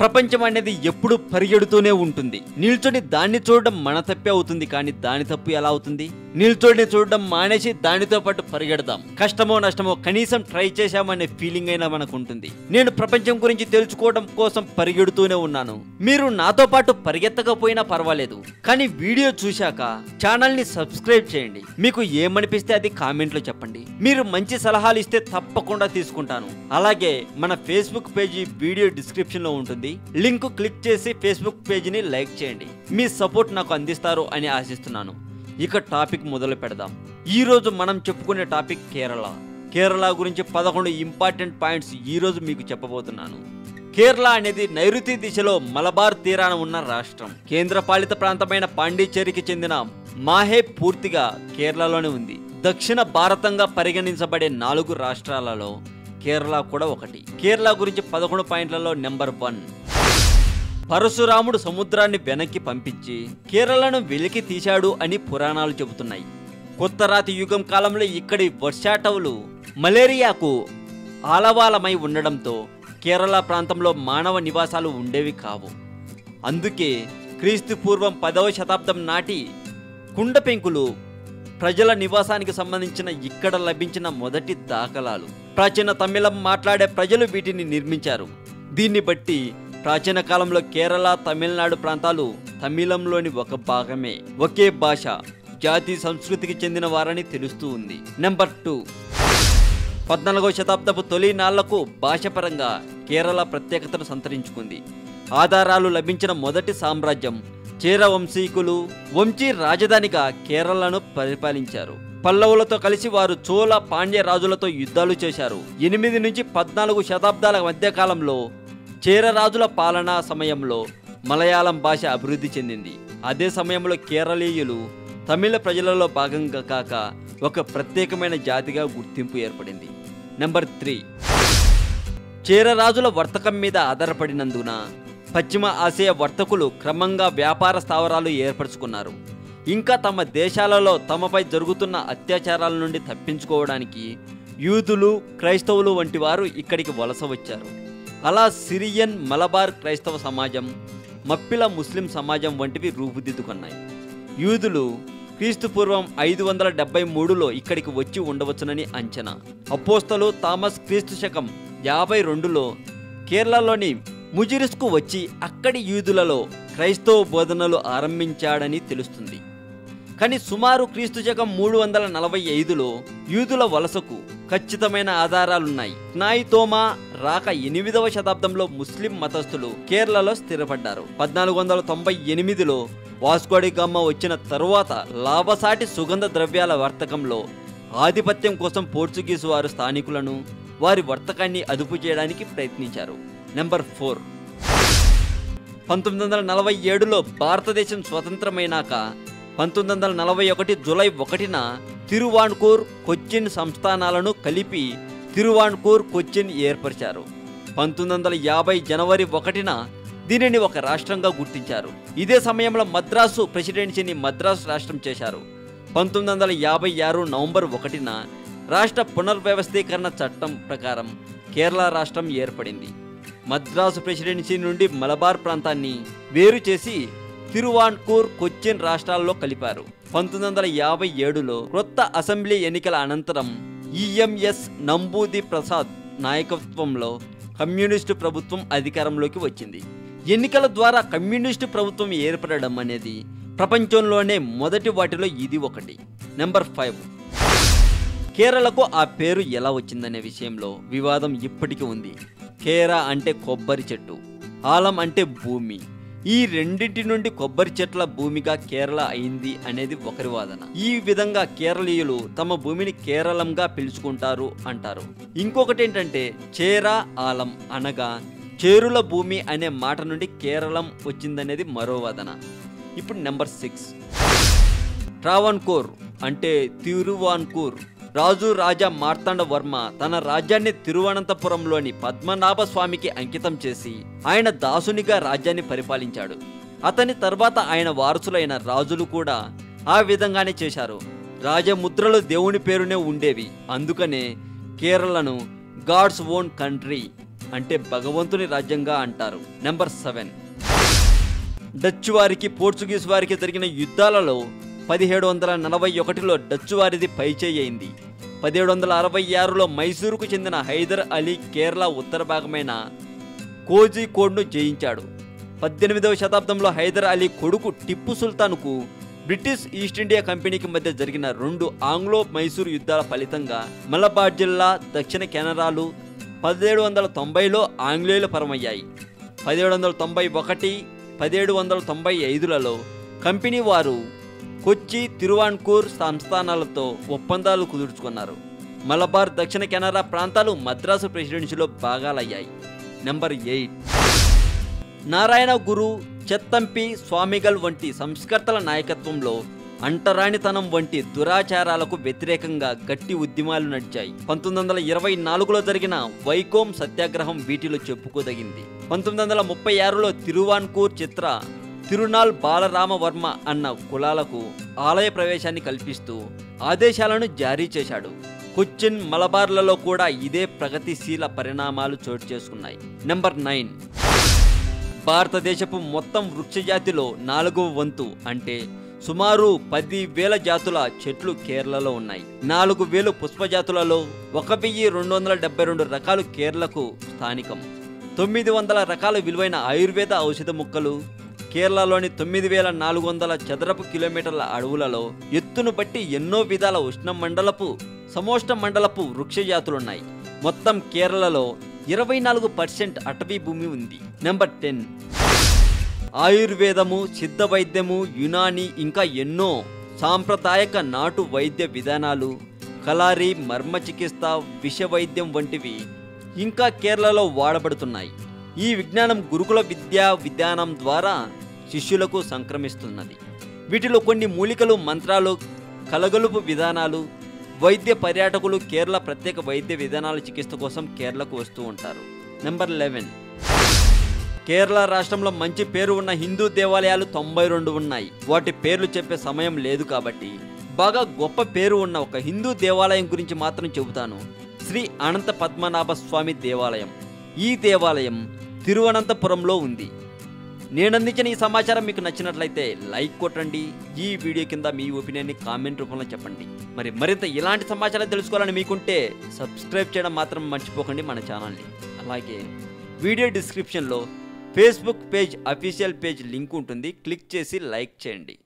ప్రపంచం అనేది ఎప్పుడు పరిగెడుతూనే ఉంటుంది. నిల్చొని దాన్ని చూడడం మన తప్పే అవుతుంది కానీ దాని తప్పు ఎలా అవుతుంది? నిల్చొని చూడడం మానేసి దానితో పాటు పరిగెడదాం. కష్టమో నష్టమో కనీసం ట్రై చేశామనే ఫీలింగ్ అయినా మనకు ఉంటుంది నేను ప్రపంచం గురించి తెలుసుకోవడం కోసం పరిగెడుతూనే ఉన్నాను. మీరు నాతో పాటు పరిగెత్తకపోయినా పర్వాలేదు. కానీ వీడియో చూశాక ఛానల్ని సబ్స్క్రైబ్ చేయండి. మీకు ఏమనిపిస్తే అది కామెంట్లో చెప్పండి. మీరు మంచి సలహాలు ఇస్తే తప్పకుండా తీసుకుంటాను. అలాగే మన ఫేస్బుక్ పేజీ వీడియో డిస్క్రిప్షన్లో ఉంటుంది. లింక్ క్లిక్ చేసి ఫేస్బుక్ పేజీని లైక్ చేయండి. మీ సపోర్ట్ నాకు అందిస్తారు అని ఆశిస్తున్నాను. ఇక టాపిక్ మొదలు పెడదాం. ఈరోజు మనం చెప్పుకునే టాపిక్ కేరళ. కేరళ గురించి పదకొండు ఇంపార్టెంట్ పాయింట్స్ ఈ రోజు మీకు చెప్పబోతున్నాను. కేరళ అనేది నైరుతి దిశలో మలబార్ తీరాన ఉన్న రాష్ట్రం. కేంద్రపాలిత ప్రాంతమైన పాండిచ్చేరికి చెందిన మాహే పూర్తిగా కేరళలోనే ఉంది. దక్షిణ భారతంగా పరిగణించబడే నాలుగు రాష్ట్రాలలో కేరళ కూడా ఒకటి. కేరళ గురించి పదకొండు పాయింట్లలో నెంబర్ వన్. పరశురాముడు సముద్రాన్ని వెనక్కి పంపించి కేరళను వెలికి తీశాడు అని పురాణాలు చెబుతున్నాయి. కొత్త రాతి యుగం కాలంలో ఇక్కడి వర్షాటవులు మలేరియాకు ఆలవాలమై ఉండడంతో కేరళ ప్రాంతంలో మానవ నివాసాలు ఉండేవి కావు. అందుకే క్రీస్తు పూర్వం పదవ శతాబ్దం నాటి కుండ పెంకులు ప్రజల నివాసానికి సంబంధించిన ఇక్కడ లభించిన మొదటి దాఖలాలు. ప్రాచీన తమిళం మాట్లాడే ప్రజలు వీటిని నిర్మించారు. దీన్ని బట్టి ప్రాచీన కాలంలో కేరళ తమిళనాడు ప్రాంతాలు తమిళంలోని ఒక భాగమే. ఒకే భాష జాతి సంస్కృతికి చెందిన వారని తెలుస్తూ ఉంది. నెంబర్ టూ పద్నాలుగవ శతాబ్దపు తొలి నాళ్ళకు భాషపరంగా కేరళ ప్రత్యేకతను సంతరించుకుంది. ఆధారాలు లభించిన మొదటి సామ్రాజ్యం చేర వంశీకులు వంశీ రాజధానిగా కేరళను పరిపాలించారు. పల్లవులతో కలిసి వారు చోళ పాండ్య రాజులతో యుద్ధాలు చేశారు. ఎనిమిది నుంచి పద్నాలుగు శతాబ్దాల మధ్య కాలంలో చేరరాజుల పాలనా సమయంలో మలయాళం భాష అభివృద్ధి చెందింది. అదే సమయంలో కేరళీయులు తమిళ ప్రజలలో భాగంగా కాక ఒక ప్రత్యేకమైన జాతిగా గుర్తింపు ఏర్పడింది. Number three. చేరరాజుల వర్తకం మీద ఆధారపడినందున పశ్చిమ ఆసియా వర్తకులు క్రమంగా వ్యాపార స్థావరాలు ఏర్పరచుకున్నారు. ఇంకా తమ దేశాలలో తమపై జరుగుతున్న అత్యాచారాల నుండి తప్పించుకోవడానికి యూదులు క్రైస్తవులు వంటి వారు ఇక్కడికి వలస వచ్చారు. అలా సిరియన్ మలబార్ క్రైస్తవ సమాజం మప్పిల ముస్లిం సమాజం వంటివి రూపుదిద్దుకున్నాయి. యూదులు క్రీస్తు పూర్వం ఐదు వందల డెబ్బై మూడులో ఇక్కడికి వచ్చి ఉండవచ్చునని అంచనా. అపోస్తలు థామస్ క్రీస్తు శకం యాభై రెండులో కేరళలోని ముజిరిస్కు వచ్చి అక్కడి యూదులలో క్రైస్తవ బోధనలు ఆరంభించాడని తెలుస్తుంది. కానీ సుమారు క్రీస్తు శకం మూడు వందల నలభై ఐదులో యూదుల వలసకు ఖచ్చితమైన ఆధారాలున్నాయి. నాయి తోమా రాక ఎనిమిదవ శతాబ్దంలో ముస్లిం మతస్థులు కేరళలో స్థిరపడ్డారు. పద్నాలుగు వందల తొంభై ఎనిమిదిలో వాస్కోడిగామ వచ్చిన తరువాత లాభసాటి సుగంధ ద్రవ్యాల వర్తకంలో ఆధిపత్యం కోసం పోర్చుగీసు వారు స్థానికులను వారి వర్తకాన్ని అదుపు చేయడానికి ప్రయత్నించారు. Number four. పంతొమ్మిది వందల నలభై ఏడులో భారతదేశం స్వతంత్రమైనాక పంతొమ్మిది వందల నలభై ఒకటి జులై ఒకటిన తిరువాన్కూర్ కొచ్చిన్ సంస్థానాలను కలిపి తిరువాన్కూర్ కొచ్చిన్ ఏర్పరిచారు. పంతొమ్మిది వందల యాభై జనవరి ఒకటిన దీనిని ఒక రాష్ట్రంగా గుర్తించారు. ఇదే సమయంలో మద్రాసు ప్రెసిడెన్సీని మద్రాసు రాష్ట్రం చేశారు. పంతొమ్మిది వందల యాభై ఆరు నవంబర్ ఒకటిన రాష్ట్ర పునర్వ్యవస్థీకరణ చట్టం ప్రకారం కేరళ రాష్ట్రం ఏర్పడింది. మద్రాసు ప్రెసిడెన్సీ నుండి మలబార్ ప్రాంతాన్ని వేరు చేసి తిరువాన్కూర్ కొచ్చిన్ రాష్ట్రాల్లో కలిపారు. పంతొమ్మిది వందల యాభై ఏడులో క్రొత్త అసెంబ్లీ ఎన్నికల అనంతరం ఈఎంఎస్ నంబూది ప్రసాద్ నాయకత్వంలో కమ్యూనిస్టు ప్రభుత్వం అధికారంలోకి వచ్చింది. ఎన్నికల ద్వారా కమ్యూనిస్టు ప్రభుత్వం ఏర్పడడం అనేది ప్రపంచంలోనే మొదటి వాటిలో ఇది ఒకటి. Number five. కేరళకు ఆ పేరు ఎలా వచ్చిందనే విషయంలో వివాదం ఇప్పటికీ ఉంది. కేర అంటే కొబ్బరి చెట్టు ఆలం అంటే భూమి ఈ రెండింటి నుండి కొబ్బరి చెట్ల భూమిగా కేరళ అయింది అనేది ఒకరి వాదన. ఈ విధంగా కేరళీయులు తమ భూమిని కేరళంగా పిలుచుకుంటారు అంటారు. ఇంకొకటి ఏంటంటే చేర ఆలం అనగా చేరుల భూమి అనే మాట నుండి కేరళం వచ్చిందనేది మరో వాదన. ఇప్పుడు నెంబర్ సిక్స్. ట్రావన్కోర్ అంటే తిరువాన్కూర్. రాజు రాజా మార్తాండ వర్మ తన రాజ్యాన్ని తిరువనంతపురంలోని పద్మనాభ స్వామికి అంకితం చేసి ఆయన దాసునిగా రాజ్యాన్ని పరిపాలించాడు. అతని తర్వాత ఆయన వారసులైన రాజులు కూడా ఆ విధంగానే చేశారు. రాజముద్రలు దేవుని పేరునే ఉండేవి. అందుకనే కేరళను గాడ్స్ ఓన్ కంట్రీ అంటే భగవంతుని రాజ్యంగా అంటారు. Number seven. డచ్ వారికి పోర్చుగీస్ వారికి జరిగిన యుద్ధాలలో పదిహేడు వందల నలభై ఒకటిలో డచ్ వారిది పైచేయి అయింది. పదిహేడు వందల అరవై ఆరులో మైసూరుకు చెందిన హైదర్ అలీ కేరళ ఉత్తర భాగమైన కోజికోడ్ను జయించాడు. పద్దెనిమిదవ శతాబ్దంలో హైదర్ అలీ కొడుకు టిప్పు సుల్తాన్కు బ్రిటిష్ ఈస్ట్ ఇండియా కంపెనీకి మధ్య జరిగిన రెండు ఆంగ్లో మైసూరు యుద్ధాల ఫలితంగా మలబార్ జిల్లా దక్షిణ కెనరాలు పదిహేడు వందల తొంభైలో ఆంగ్లేయుల పరమయ్యాయి. పదిహేడు వందల తొంభై ఒకటి పదిహేడు వందల తొంభై ఐదులలో కంపెనీ వారు కొచ్చి తిరువాన్కూర్ సంస్థానాలతో ఒప్పందాలు కుదుర్చుకున్నారు. మలబార్ దక్షిణ కెనరా ప్రాంతాలు మద్రాసు ప్రెసిడెన్సీలో భాగాలయ్యాయి. Number eight. నారాయణ గురు చెత్తంపి స్వామిగల్ వంటి సంస్కర్తల నాయకత్వంలో అంటరానితనం వంటి దురాచారాలకు వ్యతిరేకంగా గట్టి ఉద్యమాలు నడిచాయి. పంతొమ్మిది వందల ఇరవై నాలుగులో జరిగిన వైకోం సత్యాగ్రహం వీటిలో చెప్పుకోదగింది. పంతొమ్మిది వందల ముప్పై ఆరులో తిరువాన్కూర్ చిత్ర తిరునాల్ బాలరామవర్మ అన్న కులాలకు ఆలయ ప్రవేశాన్ని కల్పిస్తూ ఆదేశాలను జారీ చేశాడు. కొచ్చిన్ మలబార్లలో కూడా ఇదే ప్రగతిశీల పరిణామాలు చోటు చేసుకున్నాయి. Number nine. భారతదేశపు మొత్తం వృక్షజాతిలో నాలుగవ వంతు అంటే సుమారు పది వేల జాతుల చెట్లు కేరళలో ఉన్నాయి. నాలుగు వేలు పుష్ప జాతులలో ఒక వెయ్యి రెండు వందల డెబ్బై రెండు రకాలు కేరళకు స్థానికం. తొమ్మిది వందల రకాల విలువైన ఆయుర్వేద ఔషధ మొక్కలు కేరళలోని తొమ్మిది వేల నాలుగు వందల చదరపు కిలోమీటర్ల అడవులలో ఎత్తును బట్టి ఎన్నో విధాల ఉష్ణ మండలపు సమోష్ణ మండలపు వృక్ష జాతులున్నాయి మొత్తం కేరళలో ఇరవై నాలుగు పర్సెంట్ అటవీ భూమి ఉంది. నెంబర్ టెన్ ఆయుర్వేదము సిద్ధ వైద్యము యునాని ఇంకా ఎన్నో సాంప్రదాయక నాటు వైద్య విధానాలు కలారి మర్మ చికిత్స విష వైద్యం వంటివి ఇంకా కేరళలో వాడబడుతున్నాయి. ఈ విజ్ఞానం గురుకుల విద్యా విధానం ద్వారా శిష్యులకు సంక్రమిస్తున్నది. వీటిలో కొన్ని మూలికలు మంత్రాలు కలగలుపు విధానాలు వైద్య పర్యాటకులు కేరళ ప్రత్యేక వైద్య విధానాల చికిత్స కోసం కేరళకు వస్తూ ఉంటారు. Number eleven. కేరళ రాష్ట్రంలో మంచి పేరు ఉన్న హిందూ దేవాలయాలు తొంభై రెండు ఉన్నాయి. వాటి పేర్లు చెప్పే సమయం లేదు కాబట్టి బాగా గొప్ప పేరు ఉన్న ఒక హిందూ దేవాలయం గురించి మాత్రం చెబుతాను. శ్రీ అనంత పద్మనాభ స్వామి దేవాలయం. ఈ దేవాలయం తిరువనంతపురంలో ఉంది. నేనందించిన ఈ సమాచారం మీకు నచ్చినట్లయితే లైక్ కొట్టండి. ఈ వీడియో కింద మీ ఒపీనియన్ని కామెంట్ రూపంలో చెప్పండి. మరి మరింత ఇలాంటి సమాచారం తెలుసుకోవాలని మీకుంటే సబ్స్క్రైబ్ చేయడం మాత్రం మర్చిపోకండి మన ఛానల్ని. అలాగే వీడియో డిస్క్రిప్షన్లో Facebook page official page link ఉంటుంది. క్లిక్ చేసి లైక్ చేయండి.